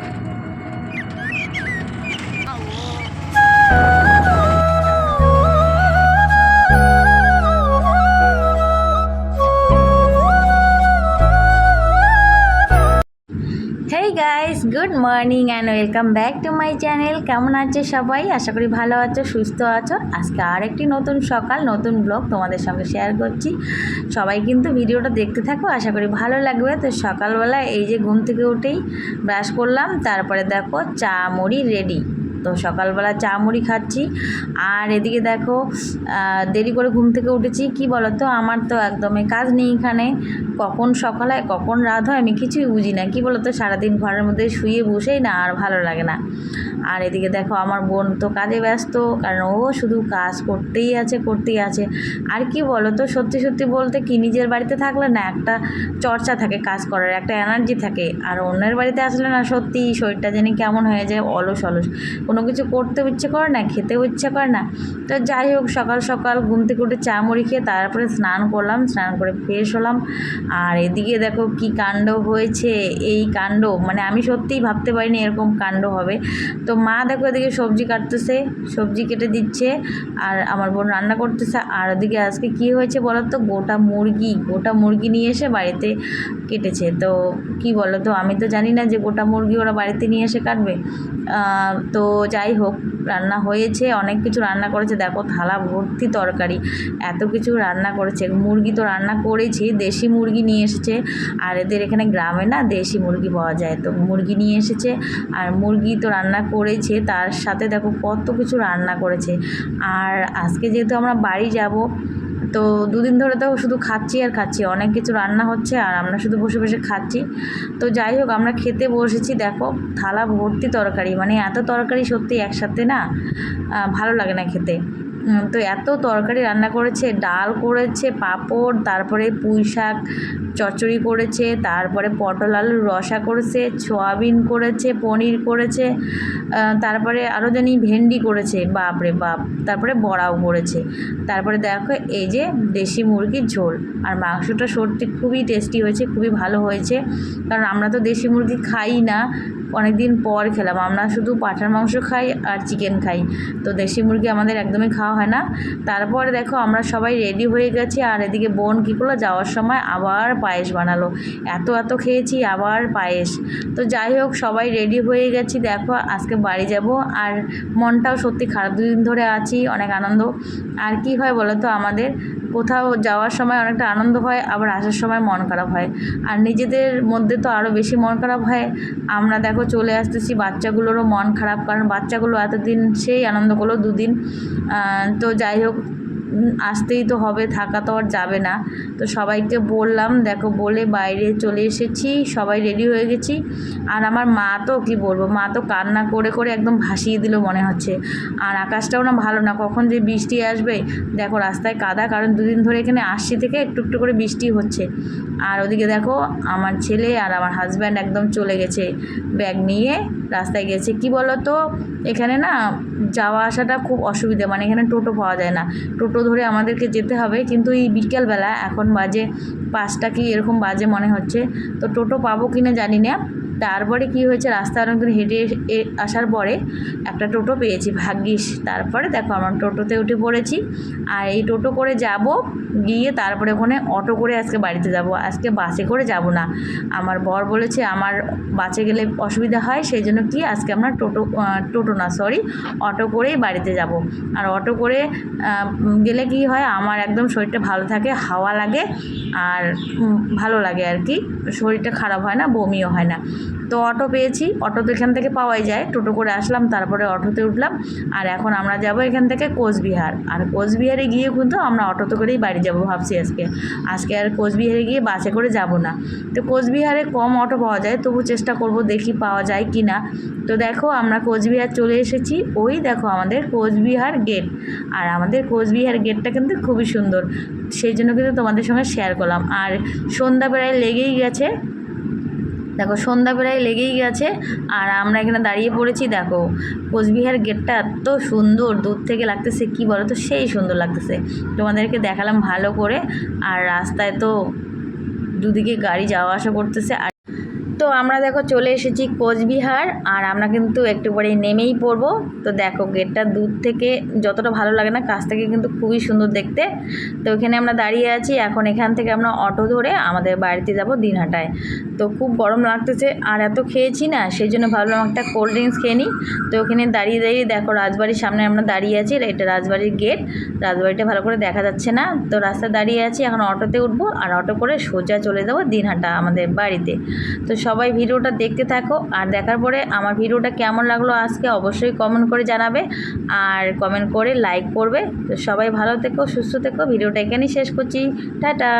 Thank you. Morning and welcome back to my channel. কেমন আছে সবাই? আশা করি ভালো আছো, সুস্থ আছো। আজকে আর একটি নতুন সকাল, নতুন ব্লগ তোমাদের সঙ্গে শেয়ার করছি। সবাই কিন্তু ভিডিওটা দেখতে থাকো, আশা করি ভালো লাগবে। তো সকালবেলা এই যে ঘুম থেকে উঠেই ব্রাশ করলাম, তারপরে দেখো চা মুড়ি রেডি তো সকালবেলা চা মুড়ি খাচ্ছি। আর এদিকে দেখো দেরি করে ঘুম থেকে উঠেছি। কি বলো তো আমার তো একদমই কাজ নেই এখানে। কখন সকাল হয়, কখন রাত হয় আমি কিছুই বুঝি না। কী বলো তো সারাদিন ঘরের মধ্যে শুয়ে বসেই না আর ভালো লাগে না। আর এদিকে দেখো, আমার বোন তো কাজে ব্যস্ত, কারণ ও শুধু কাজ করতেই আছে করতেই আছে। আর কি বলো তো সত্যি সত্যি বলতে কি, নিজের বাড়িতে থাকলে না একটা চর্চা থাকে কাজ করার, একটা এনার্জি থাকে। আর অন্যের বাড়িতে আসলে না সত্যি শরীরটা জানি কেমন হয়ে যায়, অলস অলস। কোনো কিছু করতেও ইচ্ছে করে না, খেতেও ইচ্ছে করে না। তো যাই হোক, সকাল সকাল ঘুম থেকে উঠে চা মুড়ি খেয়ে তারপরে স্নান করলাম, স্নান করে ফ্রেশ হলাম। আর এদিকে দেখো কি কাণ্ড হয়েছে, এই কাণ্ড মানে আমি সত্যিই ভাবতে পারিনি এরকম কাণ্ড হবে। তো মা দেখো এদিকে সবজি কাটতেছে, সবজি কেটে দিচ্ছে, আর আমার বোন রান্না করতেছে। আর ওদিকে আজকে কি হয়েছে বলো তো? গোটা মুরগি গোটা মুরগি নিয়ে এসে বাড়িতে কেটেছে। তো কি বলো তো? আমি তো জানি না যে গোটা মুরগি ওরা বাড়িতে নিয়ে এসে কাটবে। তো যাই হোক, রান্না হয়েছে, অনেক কিছু রান্না করেছে। দেখো, থালা ভর্তি তরকারি, এত কিছু রান্না করেছে। মুরগি তো রান্না করেছি, দেশি মুরগি নিয়ে এসেছে। আর এদের এখানে গ্রামে না দেশি মুরগি পাওয়া যায়, তো মুরগি নিয়ে এসেছে। আর মুরগি তো রান্না করেছে, তার সাথে দেখো কত কিছু রান্না করেছে। আর আজকে যেহেতু আমরা বাড়ি যাব তো দুদিন ধরে তো শুধু খাচ্ছি আর খাচ্ছি, অনেক কিছু রান্না হচ্ছে আর আমরা শুধু বসে বসে খাচ্ছি। তো যাই হোক, আমরা খেতে বসেছি, দেখো থালা ভর্তি তরকারি মানে এত তরকারি সত্যি একসাথে না ভালো লাগে না খেতে। তো এত তরকারি রান্না করেছে, ডাল করেছে, পাঁপড়, তারপরে পুঁই শাক চচ্চড়ি করেছে, তারপরে পটল আলুর রসা করেছে, সোয়াবিন করেছে, পনির করেছে তারপরে আরও জানি ভেন্ডি করেছে, বাপরে বাপ, তারপরে বড়াও করেছে। তারপরে দেখো এই যে দেশি মুরগির ঝোল, আর মাংসটা সত্যি খুবই টেস্টি হয়েছে, খুবই ভালো হয়েছে। কারণ আমরা তো দেশি মুরগি খাই না অনেক দিন পর খেলাম, আমরা শুধু পাঁঠার মাংস খাই আর চিকেন খাই, তো দেশি মুরগি আমাদের একদমই খাওয়া হয় না। তারপরে দেখো আমরা সবাই রেডি হয়ে গেছি, আর এদিকে বোন কী করল, যাওয়ার সময় আবার পায়েস বানালো। এত এত খেয়েছি, আবার পায়েস। তো যাই হোক, সবাই রেডি হয়ে গেছি। দেখো, আজকে বাড়ি যাব। আর মনটাও সত্যি খারাপ। দুদিন ধরে আছি, অনেক আনন্দ। আর কি হয় বলো তো, আমাদের কোথাও যাওয়ার সময় অনেকটা আনন্দ হয়, আবার আসার সময় মন খারাপ হয়। আর নিজেদের মধ্যে তো আরও বেশি মন খারাপ হয়। আমরা দেখো, চলে আসতেছি, বাচ্চাগুলোরও মন খারাপ। কারণ বাচ্চাগুলো এতদিন সেই আনন্দ করল, দুদিন। তো যাই হোক আসতেই তো হবে, থাকা তো আর যাবে না। তো সবাইকে বললাম, দেখো বলে বাইরে চলে এসেছি, সবাই রেডি হয়ে গেছি। আর আমার মা তো, কি বলব, মা তো কান্না করে করে একদম ভাসিয়ে দিল মনে হচ্ছে। আর আকাশটাও না ভালো না, কখন যে বৃষ্টি আসবে, দেখো রাস্তায় কাদা, কারণ দুদিন ধরে এখানে আসছি থেকে একটু একটু করে বৃষ্টি হচ্ছে। আর ওদিকে দেখো, আমার ছেলে আর আমার হাজব্যান্ড একদম চলে গেছে। ব্যাগ নিয়ে রাস্তায় গেছে। কি বলো তো এখানে না যাওয়া আসাটা খুব অসুবিধা। মানে এখানে টোটো পাওয়া যায় না। টোটো ধরে আমাদেরকে যেতে হবে। কিন্তু এই বিকেলবেলা এখন বাজে পাঁচটা কি এরকম বাজে মনে হচ্ছে। তো টোটো পাবো কি না জানি না। তারপরে কি হয়েছে, রাস্তায় অনেকদিন হেঁটে আসার পরে একটা টোটো পেয়েছি, ভাগ্যিস। তারপরে দেখো আমার টোটোতে উঠে পড়েছি। আর এই টোটো করে যাব, গিয়ে তারপরে ওখানে অটো করে আজকে বাড়িতে যাব। আজকে বাসে করে যাব না। আমার বর বলেছে, আমার বাসে গেলে অসুবিধা হয় সেই জন্য কি আজকে আমরা টোটো টোটো না সরি অটো করেই বাড়িতে যাব। আর অটো করে গেলে কি হয়, আমার একদম শরীরটা ভালো থাকে, হাওয়া লাগে, আর ভালো লাগে আর কি। শরীরটা খারাপ হয় না, বমিও হয় না। তো অটো পেয়েছি। অটো তো এখান থেকে পাওয়াই যায়। টোটো করে আসলাম, তারপরে অটোতে উঠলাম। আর এখন আমরা যাব এখান থেকে কোচবিহার। আর কোচবিহারে গিয়ে কিন্তু আমরা অটোতে করেই বাড়ি যাব ভাবছি আজকে। আজকে আর কোচবিহারে গিয়ে বাসে করে যাব না। তো কোচবিহারে কম অটো পাওয়া যায়, তবু চেষ্টা করব দেখি পাওয়া যায় কি না। তো দেখো, আমরা কোচবিহার চলে এসেছি। ওই দেখো আমাদের কোচবিহার গেট। আর আমাদের কোচবিহার গেটটা কিন্তু খুবই সুন্দর। সেই জন্য কিন্তু তোমাদের সঙ্গে শেয়ার করলাম। আর সন্ধ্যা সন্ধ্যাবেলায় লেগেই গেছে। দেখো সন্ধ্যাবেলায় লেগেই গেছে, আর আমরা এখানে দাঁড়িয়ে পড়েছি, দেখো। কোচবিহার গেটটা এত সুন্দর, দূর থেকে লাগতেছে কি বলো তো? সেই সুন্দর লাগতেছে। তোমাদেরকে দেখালাম ভালো করে, আর রাস্তায় তো দুদিকে গাড়ি যাওয়া আসা করতেছে, আর তো আমরা দেখো চলে এসেছি কোচবিহার আর আমরা কিন্তু একটু পরেই নেমেই পড়ব। তো দেখো গেটটা দূর থেকে যতটা ভালো লাগে না কাছ থেকে কিন্তু খুবই সুন্দর দেখতে। তো এখানে আমরা দাঁড়িয়ে আছি, এখন এখান থেকে আমরা অটো ধরে আমাদের বাড়িতে যাব দিনহাটায়। তো খুব গরম লাগতেছে আর এত খেয়েছি না, সেই জন্য ভাবলাম একটা কোল্ড ড্রিঙ্কস খেয়ে নিই। তো ওখানে দাঁড়িয়ে দাঁড়িয়ে দেখো রাজবাড়ির সামনে আমরা দাঁড়িয়ে আছি, এটা রাজবাড়ির গেট রাজবাড়িটা ভালো করে দেখা যাচ্ছে না। তো রাস্তায় দাঁড়িয়ে আছি, এখন অটোতে উঠবো আর অটো করে সোজা চলে যাব দিনহাটা আমাদের বাড়িতে। তো সবাই ভিডিওটা দেখতে থাকো। আর দেখার পরে আমার ভিডিওটা কেমন লাগল আজকে অবশ্যই কমেন্ট করে জানাবে। আর কমেন্ট করে লাইক করবে। তো সবাই ভালো থেকো, সুস্থ থেকো। ভিডিওটা এখানেই শেষ করছি। টাটা!